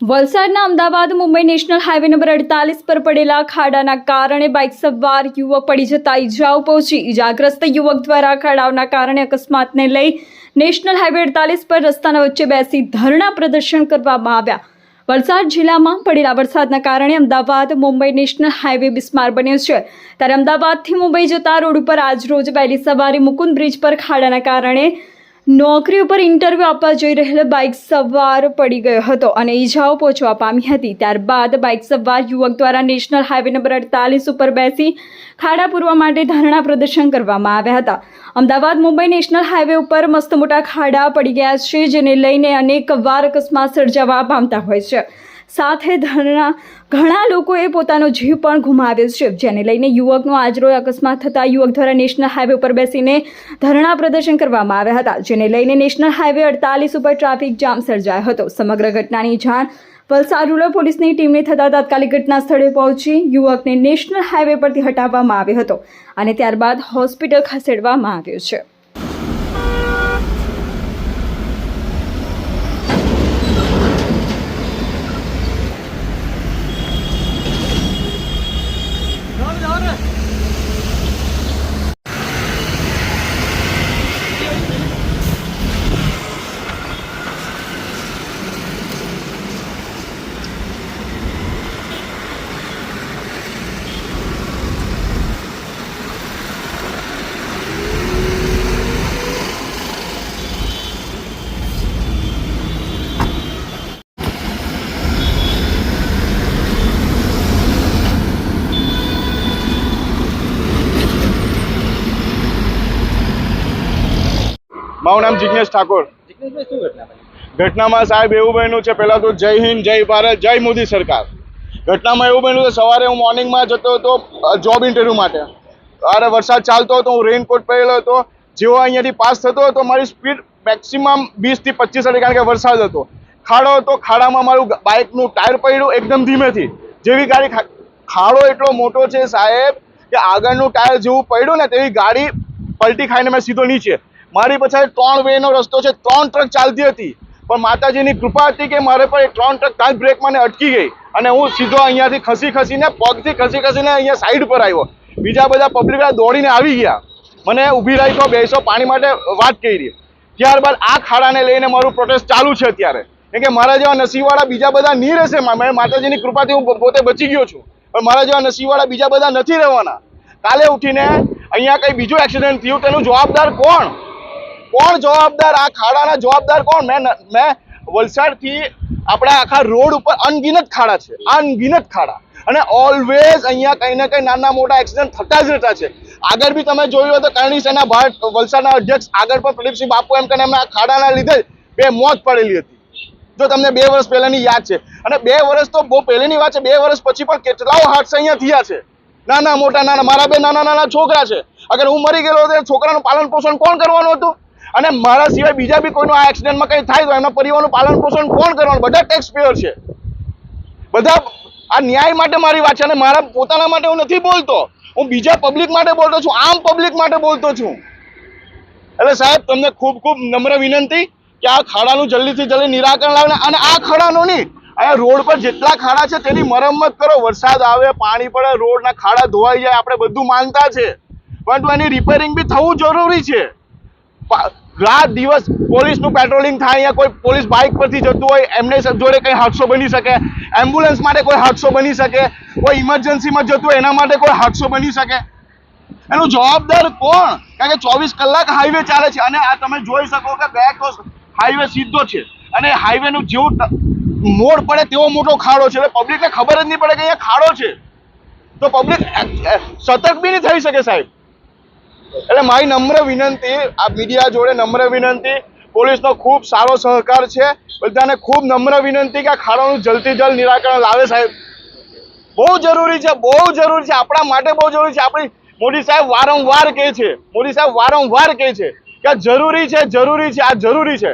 વલસાડના Ahmedabad Mumbai national highway number અડતાલીસ પર પડેલા ખાડાના કારણે બાઇક સવાર યુવક પડી જતા ઈજાઓ પહોંચી. ઈજાગ્રસ્ત યુવક દ્વારા ખાડાઓના કારણે અકસ્માતને લઈ નેશનલ હાઈવે અડતાલીસ પર રસ્તાના વચ્ચે બેસી ધરણા પ્રદર્શન કરવામાં આવ્યા. વલસાડ જિલ્લામાં પડેલા વરસાદના કારણે અમદાવાદ, મુંબઈ નેશનલ હાઈવે બિસ્માર બન્યો છે. ત્યારે અમદાવાદથી મુંબઈ જતા રોડ ઉપર આજરોજ વહેલી સવારે મુકુંદ બ્રિજ પર ખાડાના કારણે નોકરી ઉપર ઇન્ટરવ્યૂ આપવા જઈ રહેલ બાઇક સવાર પડી ગયો હતો અને ઈજાઓ પહોંચવા પામી હતી. ત્યારબાદ બાઇક સવાર યુવક દ્વારા નેશનલ હાઈવે નંબર અડતાલીસ ઉપર બેસી ખાડા પૂરવા માટે ધરણા પ્રદર્શન કરવામાં આવ્યા હતા. અમદાવાદ મુંબઈ નેશનલ હાઈવે ઉપર મસ્ત મોટા ખાડા પડી ગયા છે, જેને લઈને અનેક વાર અકસ્માત સર્જાવા પામતા હોય છે. સાથે ધરણા ઘણા લોકોએ પોતાનો જીવ પણ ગુમાવ્યો છે. જેને લઈને યુવકનો આજરોજ અકસ્માત થતાં યુવક દ્વારા નેશનલ હાઈવે ઉપર બેસીને ધરણા પ્રદર્શન કરવામાં આવ્યા હતા. જેને લઈને નેશનલ હાઈવે અડતાલીસ ઉપર ટ્રાફિક જામ સર્જાયો હતો. સમગ્ર ઘટનાની જાણ વલસાડ રૂરલ પોલીસની ટીમને થતાં તાત્કાલિક ઘટના સ્થળે પહોંચી યુવકને નેશનલ હાઈવે પરથી હટાવવામાં આવ્યો હતો અને ત્યારબાદ હોસ્પિટલ ખસેડવામાં આવ્યો છે. Bora! મારું નામ જિજ્ઞેશ ઠાકોર. ઘટનામાં સાહેબ એવું બન્યું છે પહેલાં તો જય હિન્દ જય ભારત જય મોદી સરકાર. ઘટનામાં એવું બન્યું કે સવારે હું મોર્નિંગમાં જતો હતો જોબ ઇન્ટરવ્યૂ માટે. અરે વરસાદ ચાલતો હતો હું રેઇનકોટ પહેરેલો હતો. જેવો અહીંયાથી પાસ થતો હતો મારી સ્પીડ મેક્સિમમ વીસથી પચીસ હતી કારણ કે વરસાદ હતો. ખાડો હતો ખાડામાં મારું બાઇકનું ટાયર પડ્યું એકદમ ધીમેથી. જેવી ગાડી ખાડો એટલો મોટો છે સાહેબ કે આગળનું ટાયર જેવું પડ્યું ને તેવી ગાડી પલટી ખાઈને મેં સીધો નીચે. મારી પછાડી ત્રણ વેનો રસ્તો છે, ત્રણ ટ્રક ચાલતી હતી. પણ માતાજીની કૃપા હતી કે મારે પર ત્રણ ટ્રક ત્યાં બ્રેકમાં અટકી ગઈ અને હું સીધો અહીંયાથી ખસી ખસીને, પગથી ખસી ખસીને અહીંયા સાઈડ પર આવ્યો. બીજા બધા પબ્લિક દોડીને આવી ગયા. મને ઊભી રાખ્યો બેસો પાણી માટે વાત કરી. ત્યારબાદ આ ખાડાને લઈને મારું પ્રોટેસ્ટ ચાલુ છે અત્યારે. કેમ કે મારા જેવા નસીબવાળા બીજા બધા નહીં રહેશે માતાજીની કૃપાથી હું પોતે બચી ગયો છું. પણ મારા જેવા નસીબવાળા બીજા બધા નથી રહેવાના. કાલે ઉઠીને અહીંયા કંઈ બીજું એક્સિડન્ટ થયું તેનું જવાબદાર કોણ? કોણ જવાબદાર? આ ખાડાના જવાબદાર કોણ? મેં મેં વલસાડથી આપણા આખા રોડ ઉપર અનગિનત ખાડા છે. અનગિનત ખાડા. અને ઓલવેઝ અહીંયા કંઈ ને કંઈ નાના મોટા એક્સિડન્ટ થતા જ રહેતા છે. આગળ બી તમે જોયું હોય તો કરણી સેના ભારત વલસાડના અધ્યક્ષ આગળ પણ પ્રદીપસિંહ બાપુ એમ કરીને એમના ખાડાના લીધે બે મોત પડેલી હતી. જો તમને બે વર્ષ પહેલાની યાદ છે. અને બે વર્ષ તો બહુ પહેલીની વાત છે. બે વર્ષ પછી પણ કેટલાઓ હાદસા અહીંયા થયા છે. નાના મોટા, નાના મારા બે નાના નાના છોકરા છે. અગર હું મરી ગયેલો તો છોકરાનું પાલન પોષણ કોણ કરવાનું હતું? અને મારા સિવાય બીજા બી કોઈનું આ એક્સિડન્ટમાં કંઈ થાય તો એમના પરિવારનું પાલન પોષણ કોણ કરવાનું? બધા ટેક્સ પેયર છે. બધા આ ન્યાય માટે મારી વાત છે અને મારા પોતાના માટે હું નથી બોલતો. હું બીજા પબ્લિક માટે બોલતો છું, આમ પબ્લિક માટે બોલતો છું. એટલે સાહેબ, તમને ખૂબ ખૂબ નમ્ર વિનંતી કે આ ખાડાનું જલ્દીથી જલ્દી નિરાકરણ લાવીને અને આ ખાડાનું નહીં, અહીંયા રોડ પર જેટલા ખાડા છે તેની મરમ્મત કરો. વરસાદ આવે, પાણી પડે, રોડના ખાડા ધોવાઈ જાય, આપણે બધું માનતા છે. પરંતુ એની રિપેરિંગ બી થવું જરૂરી છે. રાત દિવસ પોલીસનું પેટ્રોલિંગ થાય અહીંયા કોઈ પોલીસ બાઇક પરથી જતું હોય, એમને જોડે કંઈ હાદસો બની શકે? એમ્બ્યુલન્સ માટે કોઈ હાદસો બની શકે? કોઈ ઇમરજન્સીમાં જતું હોય, એના માટે કોઈ હાદસો બની શકે? એનો જવાબદાર કોણ? કારણ કે ચોવીસ કલાક હાઈવે ચાલે છે અને આ તમે જોઈ શકો કે બે તો હાઈવે સીધો છે. અને હાઈવેનું જેવું મોડ પડે તેવો મોટો ખાડો છે. એટલે પબ્લિકને ખબર જ નહીં પડે કે અહીંયા ખાડો છે. તો પબ્લિક સતર્ક બી નહીં થઈ શકે સાહેબ. એટલે મારી નમ્ર વિનંતી, આ મીડિયા જોડે નમ્ર વિનંતી. પોલીસનો ખૂબ સારો સહકાર છે. બધાને ખૂબ નમ્ર વિનંતી કે આ ખાડાનું જલ્દી જલ્દ નિરાકરણ લાવે સાહેબ. બહુ જરૂરી છે, બહુ જરૂરી છે. આપણા માટે બહુ જરૂરી છે. આપણી મોદી સાહેબ વારંવાર કહે છે, મોદી સાહેબ વારંવાર કહે છે કે જરૂરી છે જરૂરી છે, આ જરૂરી છે.